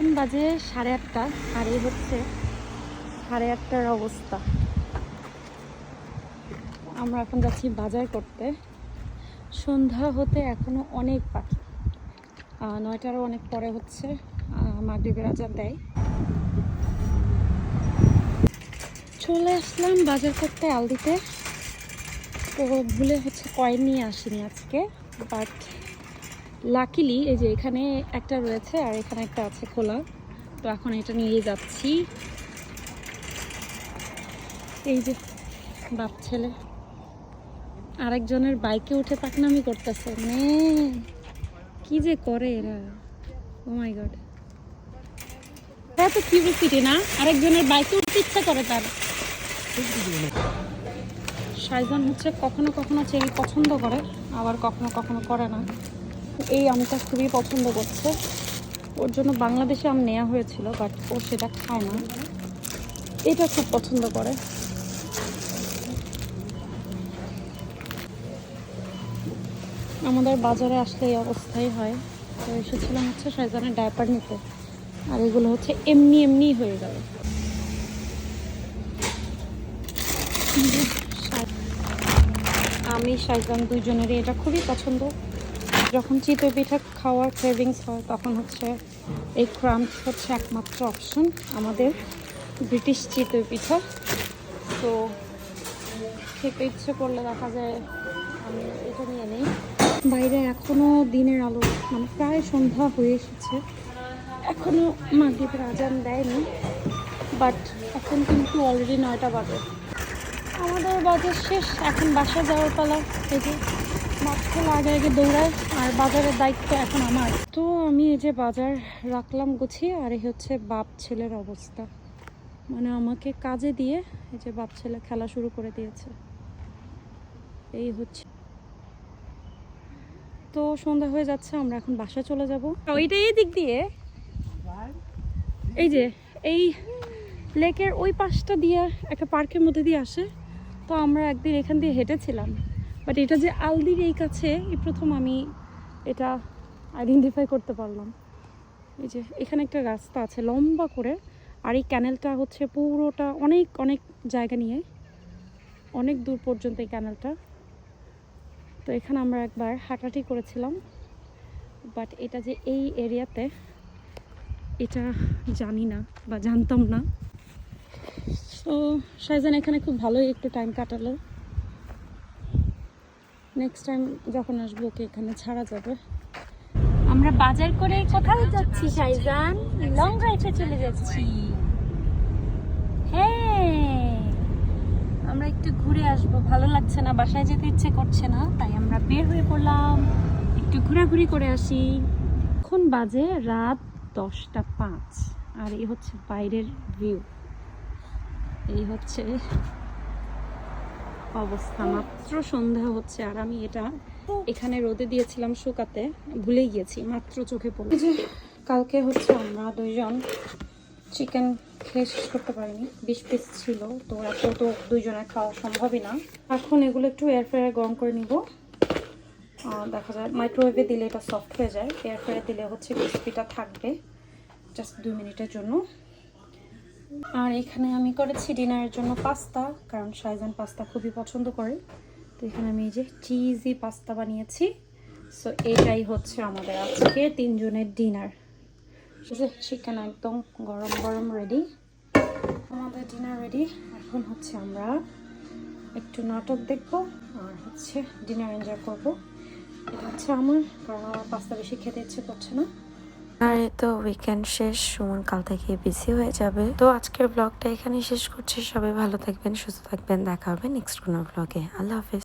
এখন বাজে সাড়ে আটটা আর এই হচ্ছে সাড়ে আটটার অবস্থা। আমরা এখন যাচ্ছি বাজার করতে। সন্ধ্যা হতে এখনও অনেক আহ, নয়টারও অনেক পরে হচ্ছে মাগরীবের আজান দেয়। চলে আসলাম বাজার করতে আলদিতে। তো ভুলে হচ্ছে কয়েন নিয়ে আসিনি আজকে বাট লাকিলি এই যে এখানে একটা রয়েছে আর এখানে একটা আছে খোলা। তো এখন এটা নিয়ে যাচ্ছি। এই যে বাপ ছেলে। আরেকজনের বাইকে উঠে পাকনামি করতেছে। নে, কি যে করে এরা। ও মাই গড এরা তো কিউরিসিটি না? আরেকজনের বাইকে উঠতে ইচ্ছা করে তার। সাইজান হচ্ছে কখনো কখনো চেরি পছন্দ করে, আবার কখনো কখনো করে না। এই আমটা খুবই পছন্দ করছে। ওর জন্য বাংলাদেশে আম নেওয়া হয়েছিল বাট ও সেটা খায় না। এটা খুব পছন্দ করে। আমাদের বাজারে আসলে এই অবস্থাই হয়। তো এসেছিলাম হচ্ছে সাইজানের ডায়পার নিতে। আর এগুলো হচ্ছে এমনি এমনি হয়ে গেল। আমি সাইজান দুইজনেরই এটা খুবই পছন্দ। যখন চিতই পিঠা খাওয়ার ক্রেভিংস হয়, তখন হচ্ছে এই ক্রাম্পস হচ্ছে একমাত্র অপশন আমাদের ব্রিটিশ চিতই পিঠা। তো খেতে ইচ্ছে করলে দেখা যায় আমি এটা নিয়ে নেই। বাইরে এখনও দিনের আলো মানে প্রায় সন্ধ্যা হয়ে এসেছে। এখনও মাগরীবের আজান দেয়নি বাট এখন কিন্তু অলরেডি নয়টা বাজে। আমাদের বাজার শেষ, এখন বাসা যাওয়ার পালা, এই যে। বাচ্চারা আগে আগে দৌড়ায় আর বাজারের দায়িত্ব এখন আমার। তো আমি এই যে বাজার রাখলাম গুছিয়ে আর এই হচ্ছে বাপ ছেলের অবস্থা। মানে আমাকে কাজে দিয়ে এই যে বাপ ছেলে খেলা শুরু করে দিয়েছে। এই হচ্ছে। তো সন্ধ্যা হয়ে যাচ্ছে, আমরা এখন বাসায় চলে যাব। ওইটা এই দিক দিয়ে। এই যে, এই লেকের ওই পাশটা দিয়ে, একটা পার্কের মধ্যে দিয়ে আসে। তো আমরা একদিন এখান দিয়ে হেঁটেছিলাম। বাট এটা যে আলদির এই কাছে, এই প্রথম আমি এটা আইডেন্টিফাই করতে পারলাম। এই যে এখানে একটা রাস্তা আছে লম্বা করে, আর এই ক্যানেলটা হচ্ছে পুরোটা অনেক অনেক জায়গা নিয়ে, অনেক দূর পর্যন্ত এই ক্যানেলটা তো এখানে আমরা একবার হাঁটাহাঁটি করেছিলাম। বাট এটা যে এই এরিয়াতে, এটা জানি না বা জানতাম না। তো শাহজান এখানে খুব ভালোই একটু টাইম কাটালো। নেক্সট টাইম যখন আসব, ওকে এখানে ছাড়া যাবে। আমরা বাজার করে কোথায় যাচ্ছি, শাইজান। লং ড্রাইভে চলে যাচ্ছি। হ্যাঁ। আমরা একটু ঘুরে আসব। ভালো লাগছে না, বাসায় যেতে ইচ্ছে করছে না, তাই আমরা বের হয়ে পড়লাম। একটু ঘোরাঘুরি করে আসি। এখন বাজে রাত দশটা পাঁচ, আর এই হচ্ছে বাইরের ভিউ এই হচ্ছে অবস্থা। মাত্র সন্ধ্যা হচ্ছে আর আমি এটা এখানে রোদে দিয়েছিলাম শুকাতে ভুলে গিয়েছি মাত্র চোখে যে কালকে হচ্ছে আমরা দুইজন চিকেন খেয়ে শেষ করতে পারিনি বিশ পিস ছিল তো এত তো দুইজনের খাওয়া সম্ভবই না। এখন এগুলো একটু এয়ার ফ্রায়ারে গরম করে নিব। দেখা যায় মাইক্রোওয়েভে দিলে এটা সফট হয়ে যায়। এয়ার ফ্রায়ারে দিলে হচ্ছে ক্রিস্পিটা থাকবে জাস্ট দুই মিনিটের জন্য। আর এখানে আমি করেছি ডিনারের জন্য পাস্তা, কারণ শাইজান পাস্তা খুবই পছন্দ করে। তো এখানে আমি এই যে চিজি পাস্তা বানিয়েছি। সো এটাই হচ্ছে আমাদের আজকে তিনজনের ডিনার। চিকেন একদম গরম গরম রেডি আমাদের ডিনার রেডি এখন হচ্ছে আমরা একটু নাটক দেখব আর হচ্ছে ডিনার এনজয় করব। এটা হচ্ছে আমার, কারণ আমার পাস্তা বেশি খেতে ইচ্ছে করছে না। আর তো উইকেন্ড শেষ, সুমন কাল থেকে বিজি হয়ে যাবে। তো আজকের ব্লগটা এখানে শেষ করছি। সবাই ভালো থাকবেন, সুস্থ থাকবেন। দেখা হবে নেক্সট কোনো ব্লগে আল্লাহ হাফেজ।